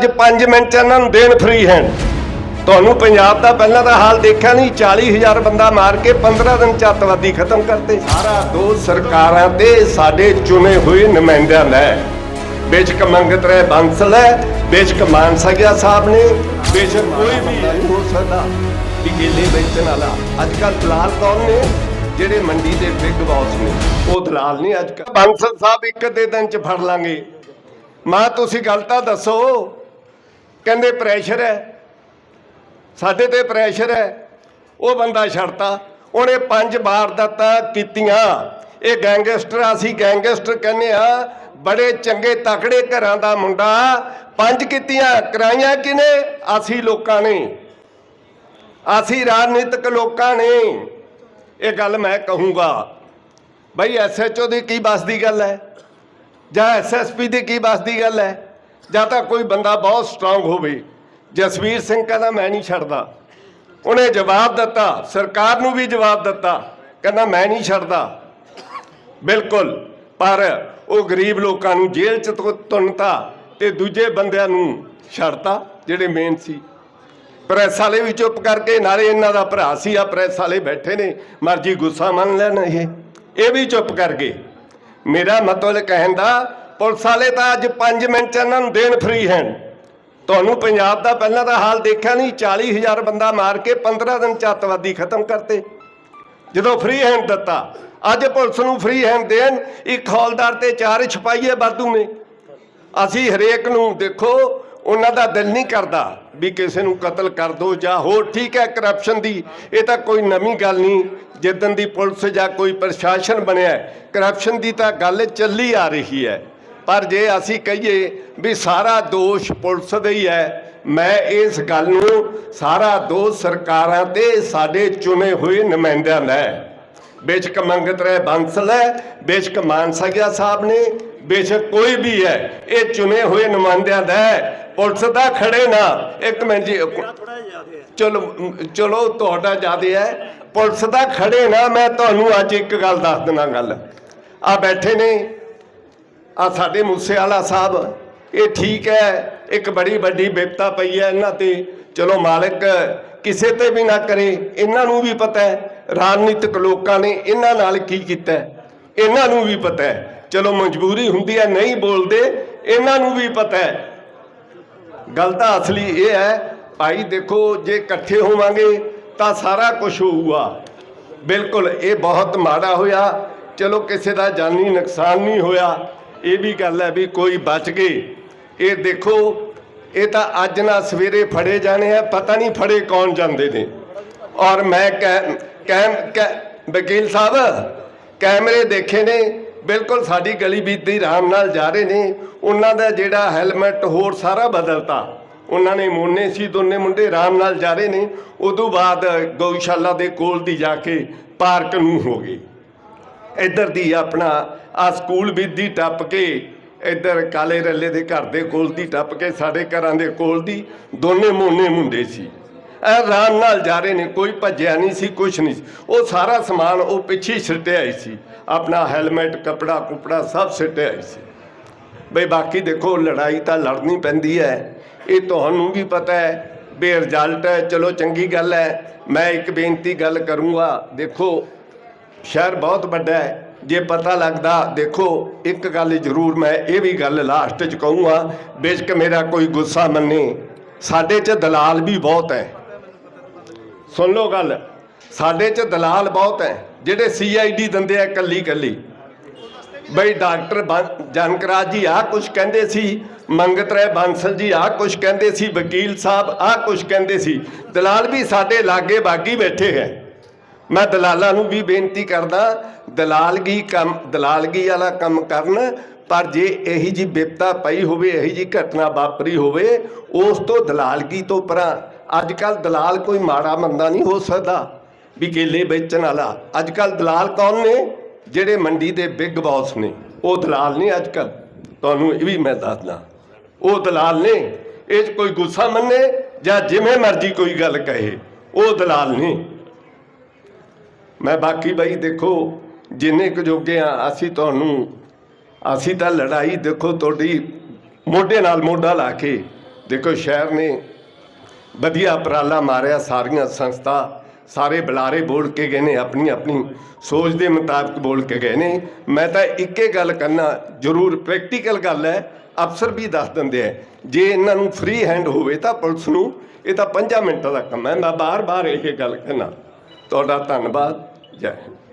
ਅੱਜ 5 ਮਿੰਟ ਇਹਨਾਂ ਨੂੰ ਦੇਣ ਫ੍ਰੀ ਹੈਂਡ ਤੁਹਾਨੂੰ ਪੰਜਾਬ ਦਾ ਪਹਿਲਾਂ ਤਾਂ ਹਾਲ ਦੇਖਿਆ ਨਹੀਂ 40000 ਬੰਦਾ ਮਾਰ ਕੇ 15 ਦਿਨ ਚ ਅੱਤਵਾਦੀ ਖਤਮ ਕਰਤੇ। ਸਾਰਾ ਦੋਸ਼ ਸਰਕਾਰਾਂ ਤੇ ਸਾਡੇ ਚੁਣੇ ਹੋਏ ਨੁਮਾਇੰਦਿਆਂ ਦਾ ਹੈ ਬੇਸ਼ੱਕ ਮੰਗਤ ਰਹੇ ਬੰਸਲ ਹੈ, ਬੇਸ਼ੱਕ ਮਾਨਸਾ ਸਾਹਿਬ ਨੇ, ਬੇਸ਼ੱਕ ਕੋਈ ਵੀ ਹੋ ਸਕਦਾ ਵੀ ਗੇਲੇ ਵੇਚਣ ਵਾਲਾ। ਅੱਜ ਕੱਲ ਦਲਾਲ ਕੌਣ ਨੇ? ਜਿਹੜੇ ਮੰਡੀ ਦੇ ਬਿਗ ਬਾਸ ਨੇ। ਉਹ ਦਲਾਲ ਨਹੀਂ ਅੱਜ ਕੱਲ ਬੰਸਲ ਸਾਹਿਬ ਇੱਕ ਦੇ ਦਿਨ ਚ ਫੜ ਲਾਂਗੇ। ਮਾਂ, ਤੁਸੀਂ ਗੱਲ ਤਾਂ ਦੱਸੋ। ਕਹਿੰਦੇ ਪ੍ਰੈਸ਼ਰ ਹੈ। ਸਾਡੇ ਤੇ ਪ੍ਰੈਸ਼ਰ ਹੈ। ਉਹ ਬੰਦਾ ਛੱਡਤਾ। ਉਹਨੇ ਪੰਜ ਵਾਰਦਾਤਾਂ ਕੀਤੀਆਂ ਇਹ ਗੈਂਗਸਟਰ ਅਸੀਂ ਗੈਂਗਸਟਰ ਕਹਿੰਦੇ ਆ, ਬੜੇ ਚੰਗੇ ਤਕੜੇ ਘਰਾਂ ਦਾ ਮੁੰਡਾ। ਪੰਜ ਕੀਤੀਆਂ, ਕਰਾਈਆਂ ਕਿਨੇ ਅਸੀਂ ਲੋਕਾਂ ਨੇ। ਅਸੀਂ ਰਾਜਨੀਤਿਕ ਲੋਕਾਂ ਨੇ। ਇਹ ਗੱਲ ਮੈਂ ਕਹੂੰਗਾ। ਬਈ ਐਸਐਚਓ ਦੀ ਕੀ ਬਸ ਦੀ ਗੱਲ ਹੈ? ਜਾਂ ਐਸਐਸਪੀ ਦੀ ਕੀ ਬਸ ਦੀ ਗੱਲ ਹੈ? ਜਾਂ ਤਾਂ ਕੋਈ ਬੰਦਾ ਬਹੁਤ ਸਟਰੋਂਗ ਹੋਵੇ। ਜਸਵੀਰ ਸਿੰਘ ਕਹਿੰਦਾ, ਮੈਂ ਨਹੀਂ ਛੱਡਦਾ। ਉਹਨੇ ਜਵਾਬ ਦਿੱਤਾ, ਸਰਕਾਰ ਨੂੰ ਵੀ ਜਵਾਬ ਦਿੱਤਾ। ਕਹਿੰਦਾ, ਮੈਂ ਨਹੀਂ ਛੱਡਦਾ। ਬਿਲਕੁਲ, ਪਰ ਉਹ ਗਰੀਬ ਲੋਕਾਂ ਨੂੰ ਜੇਲ੍ਹ ਚ ਤੁ- ਤੁੰਨਤਾ ਤੇ ਦੂਜੇ ਬੰਦਿਆਂ ਨੂੰ ਛੱਡਤਾ, ਜਿਹੜੇ ਮੇਨ ਸੀ। ਪ੍ਰੈਸ ਵਾਲੇ ਵੀ ਚੁੱਪ ਕਰਕੇ, ਨਾਲੇ ਇਹਨਾਂ ਦਾ ਭਰਾ ਸੀ ਆ ਪ੍ਰੈਸ ਵਾਲੇ ਬੈਠੇ ਨੇ, ਮਰਜ਼ੀ ਗੁੱਸਾ ਮੰਨ ਲੈਣ ਇਹ। ਇਹ ਵੀ ਚੁੱਪ ਕਰ ਗਏ ਮੇਰਾ ਮਤਲਬ ਕਹਿਣ ਦਾ ਪੁਲਿਸ ਵਾਲੇ ਤਾਂ ਅੱਜ 5 ਮਿੰਟ ਚ ਇਹਨਾਂ ਨੂੰ ਦੇਣ ਫ੍ਰੀ ਹੈਂਡ ਤੁਹਾਨੂੰ ਪੰਜਾਬ ਦਾ ਪਹਿਲਾਂ ਤਾਂ ਹਾਲ ਦੇਖਿਆ ਨਹੀਂ 40000 ਬੰਦਾ ਮਾਰ ਕੇ 15 ਦਿਨ ਚ ਅੱਤਵਾਦੀ ਖਤਮ ਕਰਤੇ। ਜਦੋਂ ਫ੍ਰੀ ਹੈਂਡ ਦਿੱਤਾ, ਅੱਜ ਪੁਲਿਸ ਨੂੰ ਫ੍ਰੀ ਹੈਂਡ ਦੇਣ, ਇੱਕ ਹੌਲਦਾਰ ਤੇ ਚਾਰ ਛਪਾਈਏ ਬਾਦੂ ਨੇ ਅਸੀਂ ਹਰੇਕ ਨੂੰ ਦੇਖੋ, ਉਹਨਾਂ ਦਾ ਦਿਲ ਨਹੀਂ ਕਰਦਾ ਵੀ ਕਿਸੇ ਨੂੰ ਕਤਲ ਕਰ ਦੋ ਜਾਂ ਹੋਰ ਠੀਕ ਹੈ ਕਰਪਸ਼ਨ ਦੀ। ਇਹ ਤਾਂ ਕੋਈ ਨਵੀਂ ਗੱਲ ਨਹੀਂ ਜਿੱਦਨ ਦੀ ਪੁਲਿਸ ਜਾਂ ਕੋਈ ਪ੍ਰਸ਼ਾਸਨ ਬਣਿਆ ਕਰਪਸ਼ਨ ਦੀ ਤਾਂ ਗੱਲ ਚੱਲੀ ਆ ਰਹੀ ਹੈ। ਪਰ ਜੇ ਅਸੀਂ ਕਹੀਏ ਵੀ ਸਾਰਾ ਦੋਸ਼ ਪੁਲਿਸ ਦਾ ਹੀ ਹੈ ਮੈਂ ਇਸ ਗੱਲ ਨੂੰ ਸਾਰਾ ਦੋਸ਼ ਸਰਕਾਰਾਂ ਤੇ ਸਾਡੇ ਚੁਣੇ ਹੋਏ ਨੁਮਾਇੰਦਿਆਂ ਦਾ ਹੈ। ਬੇਸ਼ੱਕ ਮੰਗਤ ਰਹੇ ਬੰਸਲ ਹੈ ਬੇਸ਼ੱਕ ਮਾਨਸਾ ਗਿਆ ਸਾਹਿਬ ਨੇ ਬੇਸ਼ੱਕ ਕੋਈ ਵੀ ਹੈ ਇਹ ਚੁਣੇ ਹੋਏ ਨੁਮਾਇੰਦਿਆਂ ਦਾ ਹੈ। ਪੁਲਿਸ ਦਾ ਖੜੇ ਨਾ। ਇੱਕ ਮਿੰਟ ਜੀ ਚਲੋ ਚਲੋ ਤੁਹਾਡਾ ਜਿਆਦੇ ਹੈ। ਪੁਲਿਸ ਦਾ ਖੜੇ ਨਾ ਮੈਂ ਤੁਹਾਨੂੰ ਅੱਜ ਇੱਕ ਗੱਲ ਦੱਸ ਦਿਨਾ ਗੱਲ। ਆ ਬੈਠੇ ਨੇ। ਆ ਸਾਡੇ ਮੂਸੇਵਾਲਾ ਸਾਹਿਬ, ਇਹ ਠੀਕ ਹੈ, ਇੱਕ ਬੜੀ ਵੱਡੀ ਬਿਪਤਾ ਪਈ ਹੈ ਇਹਨਾਂ ਤੇ। ਚਲੋ ਮਾਲਕ, ਕਿਸੇ ਤੇ ਵੀ ਨਾ ਕਰੇ, ਇਹਨਾਂ ਨੂੰ ਵੀ ਪਤਾ ਹੈ, ਰਾਜਨੀਤਿਕ ਲੋਕਾਂ ਨੇ ਇਹਨਾਂ ਨਾਲ ਕੀ ਕੀਤਾ ਇਹਨਾਂ ਨੂੰ ਵੀ ਪਤਾ ਹੈ। ਚਲੋ ਮਜਬੂਰੀ ਹੁੰਦੀ ਹੈ, ਨਹੀਂ ਬੋਲਦੇ, ਇਹਨਾਂ ਨੂੰ ਵੀ ਪਤਾ ਹੈ। ਗੱਲ ਤਾਂ ਅਸਲੀ ਇਹ ਹੈ, ਭਾਈ ਦੇਖੋ, ਜੇ ਇਕੱਠੇ ਹੋਵਾਂਗੇ ਤਾਂ ਸਾਰਾ ਕੁਝ ਹੋਊਗਾ। ਬਿਲਕੁਲ, ਇਹ ਬਹੁਤ ਮਾੜਾ ਹੋਇਆ। ਚਲੋ ਕਿਸੇ ਦਾ ਜਾਨੀ ਨੁਕਸਾਨ ਨਹੀਂ ਹੋਇਆ। ਇਹ ਵੀ ਗੱਲ ਹੈ ਵੀ ਕੋਈ ਬਚ ਗਏ। ਇਹ ਦੇਖੋ, ਇਹ ਤਾਂ ਅੱਜ ਨਾ ਸਵੇਰੇ ਫੜੇ ਜਾਣੇ ਆ, ਪਤਾ ਨਹੀਂ ਫੜੇ ਕੌਣ ਜਾਂਦੇ ਨੇ। ਔਰ ਮੈਂ ਕੈ- ਕੈਮ ਕੈ- ਵਕੀਲ ਸਾਹਿਬ, ਕੈਮਰੇ ਦੇਖੇ ਨੇ, ਬਿਲਕੁਲ ਸਾਡੀ ਗਲੀ ਬੀਤੀ ਆਰਾਮ ਨਾਲ ਜਾ ਰਹੇ ਨੇ। ਉਹਨਾਂ ਦਾ ਜਿਹੜਾ ਹੈਲਮਟ ਹੋਰ ਸਾਰਾ ਬਦਲਤਾ। ਉਹਨਾਂ ਨੇ ਮੋਨੇ ਸੀ, ਦੋਨੇ ਮੁੰਡੇ ਆਰਾਮ ਨਾਲ ਜਾ ਰਹੇ ਨੇ। ਉਦੋਂ ਬਾਅਦ ਗਊਸ਼ਾਲਾ ਦੇ ਕੋਲ ਦੀ ਜਾ ਕੇ ਪਾਰਕ ਨੂੰ ਹੋ ਗਏ। ਇੱਧਰ ਦੀ ਆਪਣਾ ਆ ਸਕੂਲ ਵਿਧੀ ਟੱਪ ਕੇ, ਇੱਧਰ ਕਾਲੇ ਰੱਲੇ ਦੇ ਘਰ ਦੇ ਕੋਲ ਦੀ ਟੱਪ ਕੇ, ਸਾਡੇ ਘਰਾਂ ਦੇ ਕੋਲ ਦੀ ਦੋਨੇ ਮੋਨੇ ਮੁੰਡੇ ਸੀ। ਐ ਆਰਾਮ ਨਾਲ ਜਾ ਰਹੇ ਨੇ, ਕੋਈ ਭੱਜਿਆ ਨਹੀਂ ਸੀ, ਕੁਛ ਨਹੀਂ ਸੀ। ਉਹ ਸਾਰਾ ਸਮਾਨ ਉਹ ਪਿੱਛੇ ਹੀ ਸਿੱਟਿਆ ਹੀ ਸੀ। ਆਪਣਾ ਹੈਲਮਟ, ਕਪੜਾ ਕੁਪੜਾ ਸਭ ਸਿੱਟਿਆ ਹੀ ਸੀ। ਬਈ ਬਾਕੀ ਦੇਖੋ, ਲੜਾਈ ਤਾਂ ਲੜਨੀ ਪੈਂਦੀ ਹੈ। ਇਹ ਤੁਹਾਨੂੰ ਵੀ ਪਤਾ ਹੈ ਵੀ ਰਿਜ਼ਲਟ ਹੈ। ਚਲੋ ਚੰਗੀ ਗੱਲ ਹੈ, ਮੈਂ ਇੱਕ ਬੇਨਤੀ ਗੱਲ ਕਰੂੰਗਾ। ਦੇਖੋ ਸ਼ਹਿਰ ਬਹੁਤ ਵੱਡਾ ਹੈ। ਜੇ ਪਤਾ ਲੱਗਦਾ, ਦੇਖੋ, ਇੱਕ ਗੱਲ ਜ਼ਰੂਰ ਮੈਂ ਇਹ ਵੀ ਗੱਲ ਲਾਸਟ 'ਚ ਕਹੂੰਗਾ, ਬੇਸ਼ੱਕ ਮੇਰਾ ਕੋਈ ਗੁੱਸਾ ਮੰਨੇ। ਸਾਡੇ 'ਚ ਦਲਾਲ ਵੀ ਬਹੁਤ ਹੈ। ਸੁਣ ਲਓ ਗੱਲ, ਸਾਡੇ 'ਚ ਦਲਾਲ ਬਹੁਤ ਹੈ। ਜਿਹੜੇ ਸੀਆਈਡੀ ਦਿੰਦੇ ਆ ਕੱਲੀ ਕੱਲੀ। ਬਈ ਡਾਕਟਰ ਬੰ- ਜਨਕਰਾਜ ਜੀ ਆਹ ਕੁਝ ਕਹਿੰਦੇ ਸੀ, ਮੰਗਤ ਰਾਏ ਬਾਂਸਲ ਜੀ ਆਹ ਕੁਝ ਕਹਿੰਦੇ ਸੀ, ਵਕੀਲ ਸਾਹਿਬ ਆਹ ਕੁਝ ਕਹਿੰਦੇ ਸੀ। ਦਲਾਲ ਵੀ ਸਾਡੇ ਲਾਗੇ ਬਾਗੀ ਬੈਠੇ ਹੈ। ਮੈਂ ਦਲਾਲਾਂ ਨੂੰ ਵੀ ਬੇਨਤੀ ਕਰਦਾ, ਦਲਾਲਗੀ ਕੰਮ, ਦਲਾਲਗੀ ਵਾਲਾ ਕੰਮ ਕਰਨ, ਪਰ ਜੇ ਇਹੀ ਜੀ ਬਿਪਤਾ ਪਈ ਹੋਵੇ, ਇਹੀ ਜੀ ਘਟਨਾ ਵਾਪਰੀ ਹੋਵੇ, ਉਸ ਤੋਂ ਦਲਾਲਗੀ ਤੋਂ ਪਰਾਂ ਅੱਜ ਕੱਲ ਦਲਾਲ ਕੋਈ ਮਾੜਾ ਮੰਦਾ ਨਹੀਂ ਹੋ ਸਕਦਾ, ਵੀ ਕੇਲੇ ਵੇਚਣ ਵਾਲਾ। ਅੱਜ ਕੱਲ ਦਲਾਲ ਕੌਣ ਨੇ? ਜਿਹੜੇ ਮੰਡੀ ਦੇ ਬਿੱਗ ਬਾਸ ਨੇ। ਉਹ ਦਲਾਲ ਨਹੀਂ ਅੱਜ ਕੱਲ ਤੁਹਾਨੂੰ ਇਹ ਵੀ ਮੈਂ ਦੱਸਦਾ। ਉਹ ਦਲਾਲ ਨੇ। ਇਹ 'ਚ ਕੋਈ ਗੁੱਸਾ ਮੰਨੇ ਜਾਂ ਜਿਵੇਂ ਮਰਜ਼ੀ ਕੋਈ ਗੱਲ ਕਹੇ, ਉਹ ਦਲਾਲ ਨਹੀਂ ਮੈਂ ਬਾਕੀ ਬਾਈ ਦੇਖੋ, ਜਿੰਨੇ ਕੁ ਜੋਗੇ ਆ, ਅਸੀਂ ਤੁਹਾਨੂੰ, ਅਸੀਂ ਤਾਂ ਲੜਾਈ ਦੇਖੋ ਤੁਹਾਡੀ ਮੋਢੇ ਨਾਲ ਮੋਢਾ ਲਾ ਕੇ, ਦੇਖੋ ਸ਼ਹਿਰ ਨੇ ਵਧੀਆ ਉਪਰਾਲਾ ਮਾਰਿਆ, ਸਾਰੀਆਂ ਸੰਸਥਾ ਸਾਰੇ ਬੁਲਾਰੇ ਬੋਲ ਕੇ ਗਏ ਨੇ, ਆਪਣੀ ਆਪਣੀ ਸੋਚ ਦੇ ਮੁਤਾਬਕ ਬੋਲ ਕੇ ਗਏ ਨੇ। ਮੈਂ ਤਾਂ ਇੱਕੇ ਗੱਲ ਕਰਨਾ, ਜ਼ਰੂਰ ਪ੍ਰੈਕਟੀਕਲ ਗੱਲ ਹੈ, ਅਫਸਰ ਵੀ ਦੱਸ ਦਿੰਦੇ ਆ, ਜੇ ਇਹਨਾਂ ਨੂੰ ਫ੍ਰੀ ਹੈਂਡ ਹੋਵੇ ਤਾਂ ਪੁਲਿਸ ਨੂੰ, ਇਹ ਤਾਂ 5 ਮਿੰਟਾਂ ਦਾ ਕੰਮ ਹੈ। ਮੈਂ ਬਾਰ-ਬਾਰ ਇਹ ਗੱਲ ਕਹਿਣਾ ਤੁਹਾਡਾ ਧੰਨਵਾਦ। ਜੈ ਹਿੰਦ